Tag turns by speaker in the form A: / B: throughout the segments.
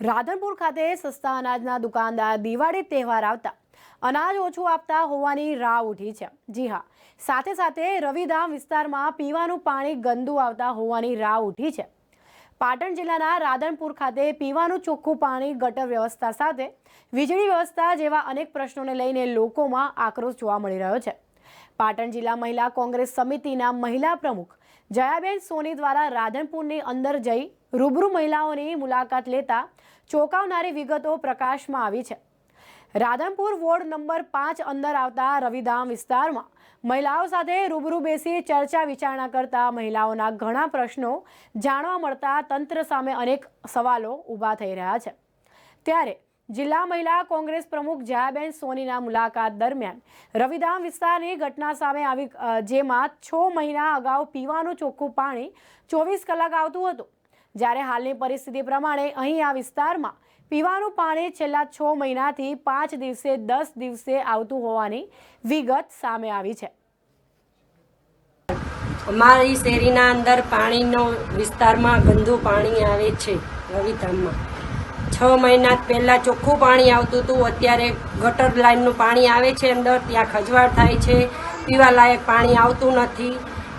A: રાધનપુર ખાતે સસ્તા અનાજના દુકાનદાર દિવાળી તહેવાર આવતા અનાજ ઓછું આપતા હોવાની રાહ ઉઠી છે. જી હા, સાથે સાથે રવિધામ વિસ્તારમાં પીવાનું પાણી ગંદુ આવતા હોવાની રાહ ઉઠી છે. પાટણ જિલ્લાના રાધનપુર ખાતે પીવાનું ચોખ્ખું પાણી ગટર વ્યવસ્થા સાથે વીજળી વ્યવસ્થા જેવા અનેક પ્રશ્નોને લઈને લોકોમાં આક્રોશ જોવા મળી રહ્યો છે. પાટણ જિલ્લા મહિલા કોંગ્રેસ સમિતિના મહિલા પ્રમુખ જયાબેન સોની દ્વારા રાધનપુરની અંદર જઈ રૂબરૂ મહિલાઓની મુલાકાત લેતા ચોંકાવનારી વિગતો પ્રકાશમાં આવી છે. રાધનપુર વોર્ડ નંબર પાંચ અંદર આવતા રવિધામ વિસ્તારમાં મહિલાઓ સાથે રૂબરૂ બેસી ચર્ચા વિચારણા કરતા મહિલાઓના ઘણા પ્રશ્નો જાણવા મળતા તંત્ર સામે અનેક સવાલો ઊભા થઈ રહ્યા છે. ત્યારે જિલ્લા મહિલા કોંગ્રેસ પ્રમુખ જયાબેન સોનીના મુલાકાત દરમિયાન રવિધામ વિસ્તારની ઘટના સામે આવી જેમાં છ મહિના અગાઉ પીવાનું ચોખ્ખું પાણી ચોવીસ કલાક આવતું હતું. જ્યારે હાલની પરિસ્થિતિ પ્રમાણે અહીં આ વિસ્તારમાં પીવાનું પાણી છેલ્લા છ મહિનાથી પાંચ દિવસે, દસ દિવસે આવતું હોવાની વિગત સામે આવી છે.
B: અમારી શેરીના અંદર પાણીનો વિસ્તારમાં ગંદુ પાણી આવે છે રવિધામમાં. છ મહિના પહેલાં ચોખ્ખું પાણી આવતું હતું, અત્યારે ગટર લાઈનનું પાણી આવે છે અંદર, ત્યાં ખજવાળ થાય છે, પીવાલાયક પાણી આવતું નથી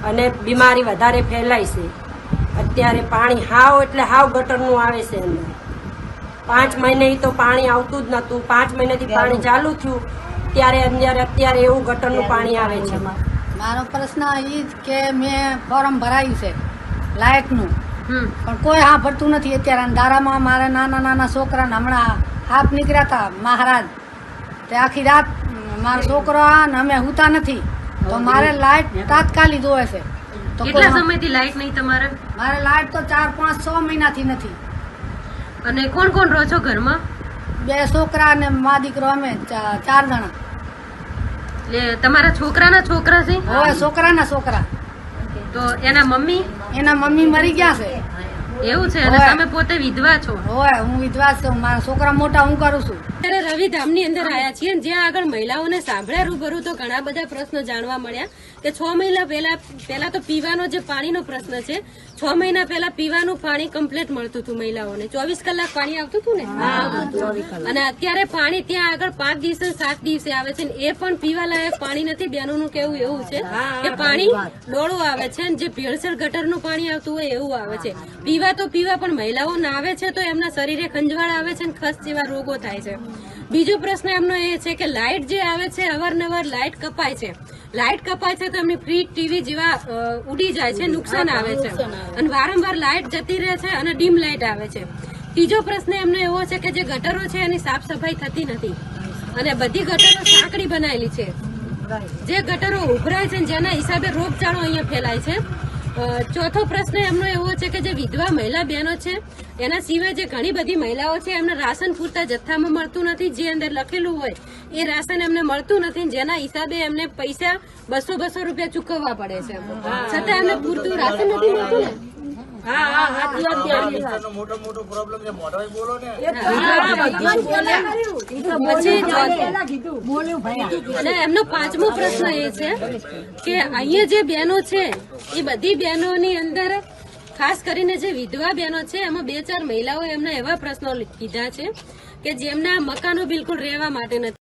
B: અને બીમારી વધારે ફેલાય છે. અત્યારે પાણી હાવ એટલે હાવ ગટરનું આવે છે અંદર. પાંચ મહિને તો પાણી આવતું જ નહોતું પાંચ મહિનાથી પાણી ચાલુ થયું. ત્યારે અંદર અત્યારે એવું ગટરનું પાણી આવે છે.
C: મારો પ્રશ્ન એ જ કે મેં ફોર્મ ભરાયું છે લાયકનું પણ કોઈ હા ભરતું નથી અત્યારે. અંધારામાં દારામાં મારે નાના નાના છોકરાને હમણાં હાફ નીકળ્યા હતા મહારાજ. તે આખી રાત મારો છોકરો આ ને અમે હુતા નથી. તો મારે લાઇટ તાત્કાલિક જોવે છે.
D: કેટલા સમયથી લાઈટ નહીં તમારે?
C: મારે લાઈટ તો ચાર પાંચ છ મહિનાથી નથી.
D: અને કોણ કોણ રહો છો ઘરમાં?
C: બે છોકરા અને મા દીકરો અમે ચાર જણા.
D: એટલે તમારા છોકરાના છોકરા છે?
C: છોકરાના છોકરા.
D: તો એના મમ્મી?
C: એના મમ્મી મરી ગયા છે.
D: એવું છે અને તમે પોતે વિધવા છો.
C: હોય હું વિધવા છું મારા છોકરા મોટા હું કરું છું.
D: અત્યારે રવિધામની અંદર આવ્યા છીએ જ્યાં આગળ મહિલાઓને સાંભળ્યા રૂબરૂ તો ઘણા બધા પ્રશ્નો જાણવા મળ્યા. કે છ મહિના પહેલા પહેલા તો પીવાનો જે પાણીનો પ્રશ્ન છે છ મહિના પહેલા પીવાનું પાણી કમ્પ્લીટ મળતું હતું મહિલાઓને. ચોવીસ કલાક પાણી આવતું હતું ને? અને અત્યારે પાણી ત્યાં આગળ પાંચ દિવસે સાત દિવસે આવે છે એ પણ પીવા લાયક પાણી નથી. બેનોનું કેવું એવું છે કે પાણી ડોળું આવે છે અને જે ભેળસેળ ગટરનું પાણી આવતું હોય એવું આવે છે. પીવા તો પીવા પણ મહિલાઓ નાવે છે તો એમના શરીરે ખંજવાળ આવે છે અને ખસ જેવા રોગો થાય છે. બીજો પ્રશ્ન એમનો એ છે કે લાઇટ જે આવે છે અવારનવાર લાઇટ કપાય છે. લાઇટ કપાય છે તો એમની ફ્રીજ ટીવી જેવા ઉડી જાય છે નુકસાન આવે છે. અને વારંવાર લાઇટ જતી રહે છે અને ડીમ લાઇટ આવે છે. ત્રીજો પ્રશ્ન એમનો એવો છે કે જે ગટરો છે એની સાફ સફાઈ થતી નથી. અને બધી ગટરો સાંકડી બનાવેલી છે. જે ગટરો ઉભરાય છે જેના હિસાબે રોગચાળો અહીંયા ફેલાય છે. ચોથો પ્રશ્ન એમનો એવો છે કે જે વિધવા મહિલા બહેનો છે, એના સિવાય જે ઘણી બધી મહિલાઓ છે, એમને રાશન પૂરતા જથ્થામાં મળતું નથી, જે અંદર લખેલું હોય, એ રાશન એમને મળતું નથી, જેના હિસાબે એમને પૈસા બસો બસો રૂપિયા ચૂકવવા પડે છે. છતાં એમને પૂરતું રાશન નથી મળતું ને?
E: ને
D: પછી અને એમનો પાંચમો પ્રશ્ન એ છે કે અહીંયા જે બહેનો છે એ બધી બહેનોની અંદર ખાસ કરીને જે વિધવા બહેનો છે એમાં બે ચાર મહિલાઓ એમના એવા પ્રશ્નો કીધા છે કે જેમના મકાનો બિલકુલ રહેવા માટે નથી